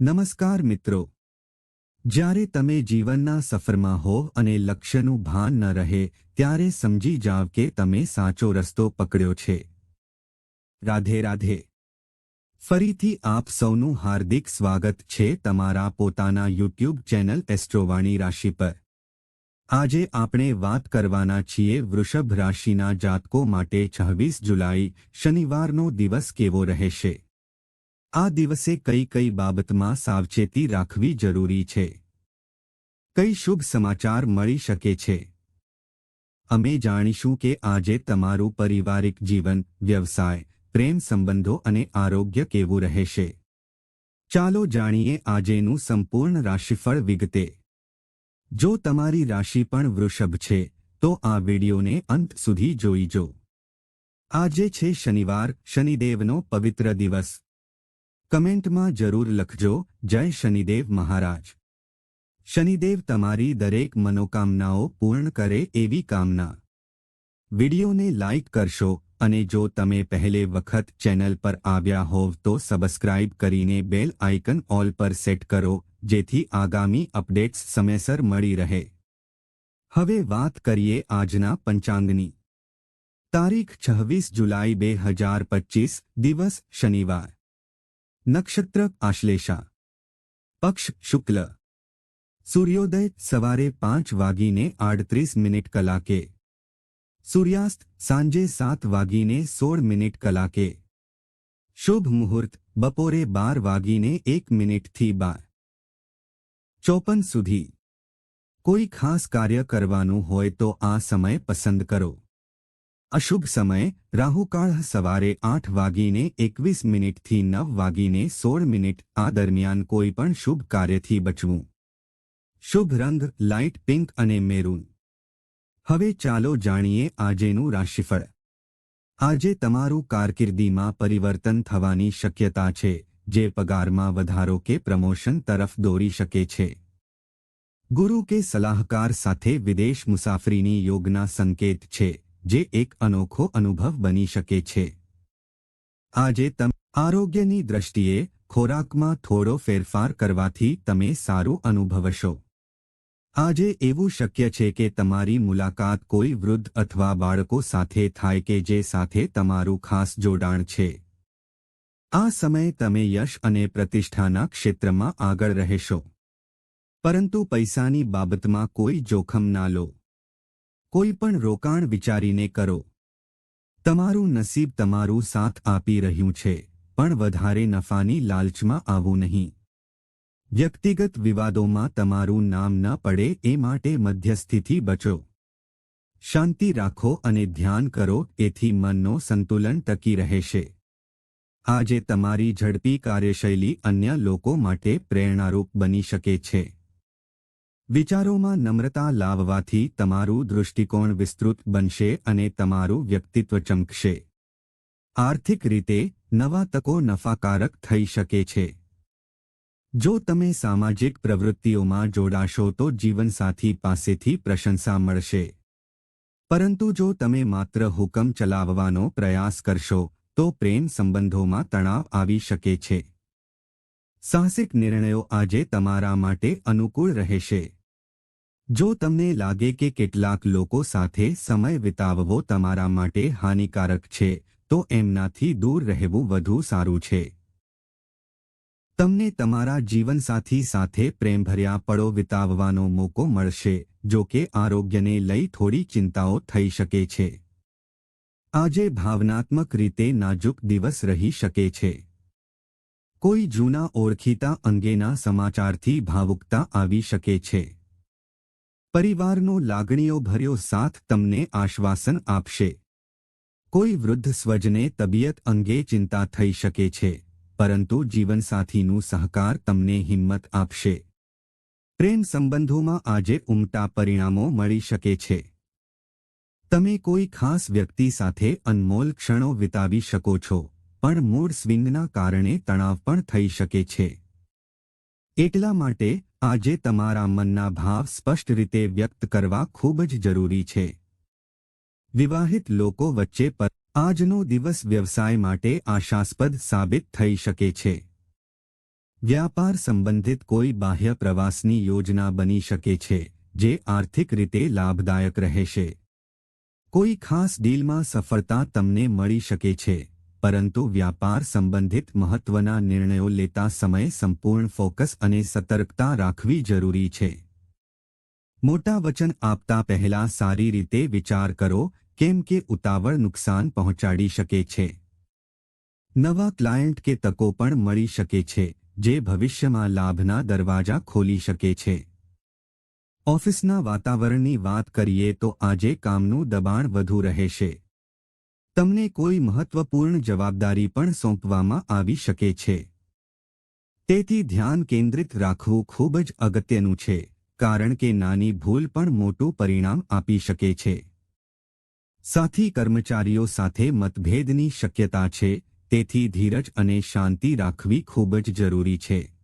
નમસ્કાર મિત્રો. જ્યારે તમે જીવનના સફરમાં હો અને લક્ષ્યનું ભાન ન રહે, ત્યારે સમજી જાવ કે તમે સાચો રસ્તો પકડ્યો છે. રાધે રાધે. ફરીથી આપ સૌનું હાર્દિક સ્વાગત છે તમારા પોતાના યુટ્યુબ ચેનલ એસ્ટ્રોવાણી રાશિ પર. આજે આપણે વાત કરવાના છીએ વૃષભ રાશિના જાતકો માટે છવ્વીસ જુલાઈ શનિવારનો દિવસ કેવો રહેશે? આ દિવસે કઈ કઈ બાબતમાં સાવચેતી રાખવી જરૂરી છે? કઈ શુભ સમાચાર મળી શકે છે? અમે જાણીશું કે આજે તમારું પારિવારિક જીવન, વ્યવસાય, પ્રેમ સંબંધો અને આરોગ્ય કેવું રહેશે. ચાલો જાણીએ આજેનું સંપૂર્ણ રાશિફળ વિગતે. જો તમારી રાશિ પણ વૃષભ છે, તો આ વિડિયોને અંત સુધી જોઈજો. આજે છે શનિવાર, શનિદેવનો પવિત્ર દિવસ. કમેન્ટમાં જરૂર લખજો જય શનિદેવ મહારાજ શનિદેવ તમારી દરેક મનોકામનાઓ પૂર્ણ કરે એવી કામના વિડિયોને લાઇક કરશો અને જો તમે પહેલે વખત ચેનલ પર આવ્યા હોવ તો સબસ્ક્રાઇબ કરીને બેલ આઇકન ઓલ પર સેટ કરો જેથી આગામી અપડેટ્સ સમયસર મળી રહે હવે વાત કરીએ આજના પંચાંગની તારીખ છવ્વીસ જુલાઈ બે હજાર પચીસ દિવસ શનિવાર નક્ષત્ર આશ્લેષા પક્ષ શુક્લ સૂર્યોદય સવારે પાંચ વાગીને આડત્રીસ મિનિટ કલાકે સૂર્યાસ્ત સાંજે સાત વાગીને સોળ મિનિટ કલાકે શુભ મુહૂર્ત બપોરે બાર વાગીને એક મિનિટથી બાર ચોપન સુધી કોઈ ખાસ કાર્ય કરવાનું હોય તો આ સમય પસંદ કરો અશુભ સમય રાહુકાળ સવારે આઠ વાગીને એકવીસ મિનિટથી નવ વાગીને સોળ મિનિટ આ દરમિયાન કોઈ પણ શુભ કાર્યથી બચવું. શુભ રંગ, લાઇટ પિંક અને મેરૂન. હવે ચાલો જાણીએ આજેનું રાશિફળ. આજે તમારું કારકિર્દીમાં પરિવર્તન થવાની શક્યતા છે, જે પગારમાં વધારો કે પ્રમોશન તરફ દોરી શકે છે. ગુરુ કે સલાહકાર સાથે વિદેશ મુસાફરીની યોગના સંકેત છે. જે એક અનોખો અનુભવ બની શકે છે. આજે તમે આરોગ્યની દ્રષ્ટિએ ખોરાકમાં થોડો ફેરફાર કરવાથી તમે સારું અનુભવશો. આજે એવું શક્ય છે કે તમારી મુલાકાત કોઈ વૃદ્ધ અથવા બાળકો સાથે થાય કે જે સાથે તમારું ખાસ જોડાણ છે. આ સમયે તમે યશ અને પ્રતિષ્ઠાના ક્ષેત્રમાં આગળ રહેશો. પરંતુ પૈસાની બાબતમાં કોઈ જોખમ ના લો. કોઈ પણ રોકાણ વિચારીને કરો. તમારું નસીબ તમારું સાથ આપી રહ્યું છે, પણ વધારે નફાની લાલચમાં આવવું નહીં. વ્યક્તિગત વિવાદોમાં તમારું નામ ન પડે એ માટે મધ્યસ્થિથી બચો. શાંતિ રાખો અને ધ્યાન કરો, એથી મનનો સંતુલન ટકી રહેશે. આજે તમારી ઝડપી કાર્યશૈલી અન્ય લોકો માટે પ્રેરણારૂપ બની શકે છે. વિચારોમાં નમ્રતા લાવવાથી તમારું દૃષ્ટિકોણ વિસ્તૃત બનશે અને તમારું વ્યક્તિત્વ ચમકશે. આર્થિક રીતે, નવા તકો નફાકારક થઈ શકે છે. જો તમે સામાજિક પ્રવૃત્તિઓમાં જોડાશો તો જીવનસાથી પાસેથી પ્રશંસા મળશે. પરંતુ જો તમે માત્ર હુકમ ચલાવવાનો પ્રયાસ કરશો, તો પ્રેમ સંબંધોમાં તણાવ આવી શકે છે. સાહસિક નિર્ણયો આજે તમારા માટે અનુકૂળ રહેશે. જો તમને લાગે કે કેટલાક લોકો સાથે સમય વિતાવવો તમારા માટે હાનિકારક છે, તો એમનાથી દૂર રહેવું વધુ સારું છે. તમને તમારા જીવનસાથી સાથે પ્રેમભર્યા પળો વિતાવવાનો મોકો મળશે, જો કે આરોગ્યને લઈ થોડી ચિંતાઓ થઈ શકે છે. આજે ભાવનાત્મક રીતે નાજુક દિવસ રહી શકે છે. કોઈ જૂના ઓળખીતા અંગેના સમાચારથી ભાવુકતા આવી શકે છે. પરિવારનો લાગણીઓ ભર્યો સાથ તમને આશ્વાસન આપશે. કોઈ વૃદ્ધ સ્વજને તબિયત અંગે ચિંતા થઈ શકે છે, પરંતુ જીવનસાથીનું સહકાર તમને હિંમત આપશે. પ્રેમ સંબંધોમાં આજે ઉમટા પરિણામો મળી શકે છે. તમે કોઈ ખાસ વ્યક્તિ સાથે અનમોલ ક્ષણો વિતાવી શકો છો, પણ મૂળ સ્વિંગના કારણે તણાવ પણ થઈ શકે છે. એટલા માટે આજે તમારા મનના ભાવ સ્પષ્ટ રીતે વ્યક્ત કરવા ખૂબ જ જરૂરી છે. વિવાહિત લોકો વચ્ચે પર આજનો દિવસ વ્યવસાય માટે આશાસ્પદ સાબિત થઈ શકે છે. વ્યાપાર સંબંધિત કોઈ બાહ્ય પ્રવાસની યોજના બની શકે છે, જે આર્થિક રીતે લાભદાયક રહેશે. કોઈ ખાસ ડીલમાં સફળતા તમને મળી શકે છે. પરંતુ વ્યાપાર સંબંધિત મહત્વના નિર્ણયો લેતા સમયે સંપૂર્ણ ફોકસ અને સતર્કતા રાખવી જરૂરી છે. મોટા વચન આપતા પહેલા સારી રીતે વિચાર કરો કેમ કે ઉતાવળ નુકસાન પહોંચાડી શકે છે. નવા ક્લાયન્ટ કે તકો પણ મળી શકે છે, જે ભવિષ્યમાં લાભના દરવાજા ખોલી શકે છે. ઓફિસના વાતાવરણની વાત કરીએ તો આજે કામનું દબાણ વધુ રહેશે. તમને કોઈ મહત્વપૂર્ણ જવાબદારી પણ સોંપવામાં આવી શકે છે. તેથી ધ્યાન કેન્દ્રિત રાખવું ખૂબ જ અગત્યનું છે, કારણ કે નાની ભૂલ પણ મોટું પરિણામ આપી શકે છે. સાથી કર્મચારીઓ સાથે મતભેદની શક્યતા છે, તેથી ધીરજ અને શાંતિ રાખવી ખૂબ જ જરૂરી છે.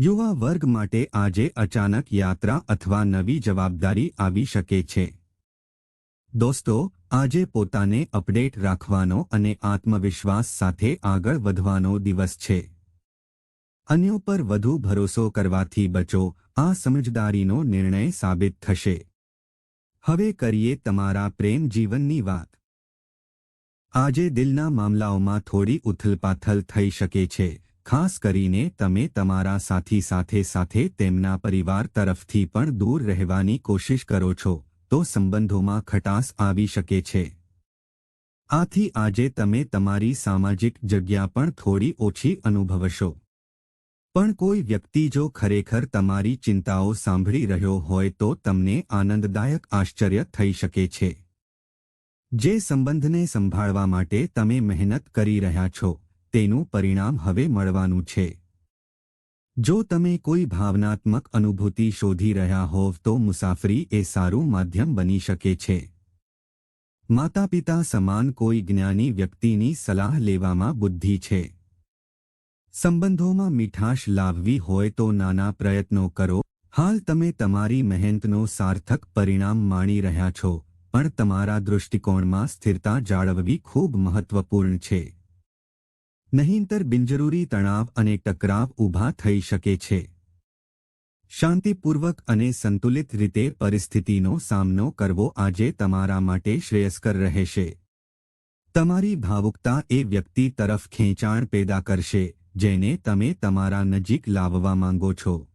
યુવા વર્ગ માટે આજે અચાનક યાત્રા અથવા નવી જવાબદારી આવી શકે છે. દોસ્તો આજે પોતાને અપડેટ રાખવાનો અને આત્મવિશ્વાસ સાથે આગળ વધવાનો દિવસ છે. અન્યો પર વધુ ભરોસો કરવાથી બચો, આ સમજદારીનો નિર્ણય સાબિત થશે. હવે કરીએ તમારા પ્રેમ જીવનની વાત. આજે દિલના મામલાઓમાં થોડી ઉથલપાથલ થઈ શકે છે, ખાસ કરીને તમે તમારા સાથી સાથે સાથે તેમના પરિવાર તરફથી પણ દૂર રહેવાની કોશિશ કરો છો. તો સંબંધોમાં ખટાસ આવી શકે છે. આથી આજે તમે તમારી સામાજિક જગ્યા પણ થોડી ઓછી અનુભવશો. પણ કોઈ વ્યક્તિ જો ખરેખર તમારી ચિંતાઓ સાંભળી રહ્યો હોય તો તમને આનંદદાયક આશ્ચર્ય થઈ શકે છે. જે સંબંધને સંભાળવા માટે તમે મહેનત કરી રહ્યા છો, તેનું પરિણામ હવે મળવાનું છે. જો તમે કોઈ ભાવનાત્મક અનુભૂતિ શોધી રહ્યા હોવ તો મુસાફરી એ સારું માધ્યમ બની શકે છે. માતા પિતા સમાન કોઈ જ્ઞાની વ્યક્તિની સલાહ લેવામાં બુદ્ધિ છે. સંબંધોમાં મીઠાશ લાવવી હોય તો નાના પ્રયત્નો કરો. હાલ તમે તમારી મહેનતનો સાર્થક પરિણામ માણી રહ્યા છો, પણ તમારા દૃષ્ટિકોણમાં સ્થિરતા જાળવવી ખૂબ મહત્વપૂર્ણ છે. નહીંતર બિનજરૂરી તણાવ અને ટકરાવ ઊભા થઈ શકે છે. શાંતિપૂર્વક અને સંતુલિત રીતે પરિસ્થિતિનો સામનો કરવો આજે તમારા માટે શ્રેયસ્કર રહેશે. તમારી ભાવુકતા એ વ્યક્તિ તરફ ખેંચાણ પેદા કરશે, જેને તમે તમારા નજીક લાવવા માંગો છો.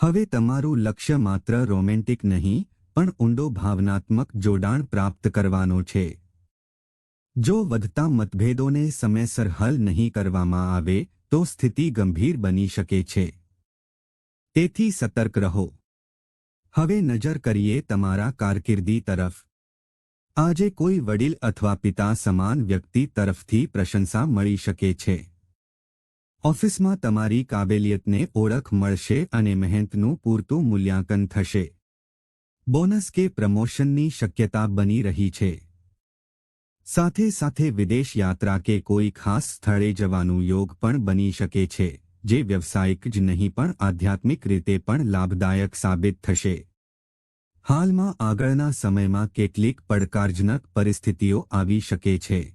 હવે તમારું લક્ષ્ય માત્ર રોમેન્ટિક નહીં, પણ ઊંડો ભાવનાત્મક જોડાણ પ્રાપ્ત કરવાનો છે. જો વધતા મતભેદોને સમયસર હલ નહીં કરવામાં આવે, તો સ્થિતિ ગંભીર બની શકે છે. તેથી સતર્ક રહો. હવે નજર કરીએ તમારા કારકિર્દી તરફ. આજે કોઈ વડીલ અથવા પિતા સમાન વ્યક્તિ તરફથી પ્રશંસા મળી શકે છે. ઓફિસમાં તમારી કાબેલિયતને ઓળખ મળશે અને મહેનતનું પૂરતું મૂલ્યાંકન થશે. બોનસ કે પ્રમોશનની શક્યતા બની રહી છે. સાથે સાથે વિદેશ યાત્રા કે કોઈ ખાસ સ્થળે જવાનું યોગ પણ બની શકે છે, જે વ્યવસાયિક જ નહીં પણ આધ્યાત્મિક રીતે પણ લાભદાયક સાબિત થશે. હાલમાં આગળના સમયમાં કેટલીક પડકારજનક પરિસ્થિતિઓ આવી શકે છે.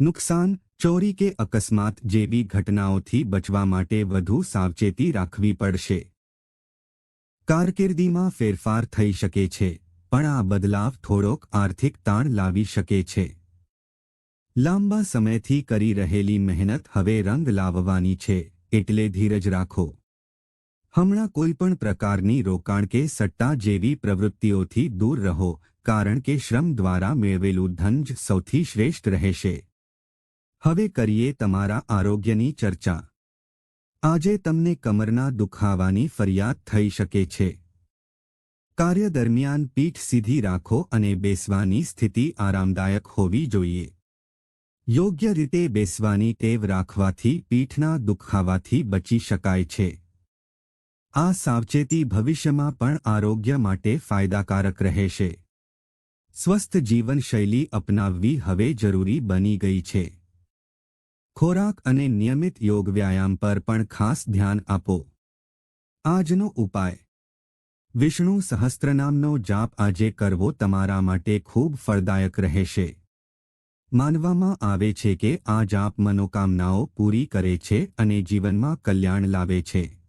નુકસાન, ચોરી કે અકસ્માત જેવી ઘટનાઓથી બચવા માટે વધુ સાવચેતી રાખવી પડશે. કારકિર્દીમાં ફેરફાર થઈ શકે છે. પણ આ બદલાવ થોડોક આર્થિક તાણ લાવી શકે છે. લાંબા સમયથી કરી રહેલી મહેનત હવે રંગ લાવવાની છે, એટલે ધીરજ રાખો. હમણાં કોઈપણ પ્રકારની રોકાણ કે સટ્ટા જેવી પ્રવૃત્તિઓથી દૂર રહો, કારણ કે શ્રમ દ્વારા મેળવેલું ધન જ સૌથી શ્રેષ્ઠ રહેશે. હવે કરીએ તમારા આરોગ્યની ચર્ચા. આજે તમને કમરના દુખાવાની ફરિયાદ થઈ શકે છે. કાર્ય દરમિયાન પીઠ સીધી રાખો અને બેસવાની સ્થિતિ આરામદાયક હોવી જોઈએ. યોગ્ય રીતે બેસવાની ટેવ રાખવાથી પીઠના દુખાવાથી બચી શકાય છે. આ સાવચેતી ભવિષ્યમાં પણ આરોગ્ય માટે ફાયદાકારક રહેશે. સ્વસ્થ જીવનશૈલી અપનાવવી હવે જરૂરી બની ગઈ છે. ખોરાક અને નિયમિત યોગ વ્યાયામ પર પણ ખાસ ધ્યાન આપો. આજનો ઉપાય. વિષ્ણુ સહસ્ત્રનામનો જાપ આજે કરવો તમારા માટે ખૂબ ફળદાયક રહેશે. માનવામાં આવે છે કે આ જાપ મનોકામનાઓ પૂરી કરે છે અને જીવનમાં કલ્યાણ લાવે છે.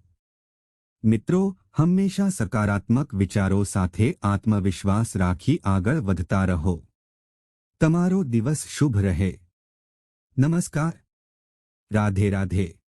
મિત્રો, હંમેશા સકારાત્મક વિચારો સાથે આત્મવિશ્વાસ રાખી આગળ વધતા રહો. તમારો દિવસ શુભ રહે. નમસ્કાર. રાધે રાધે.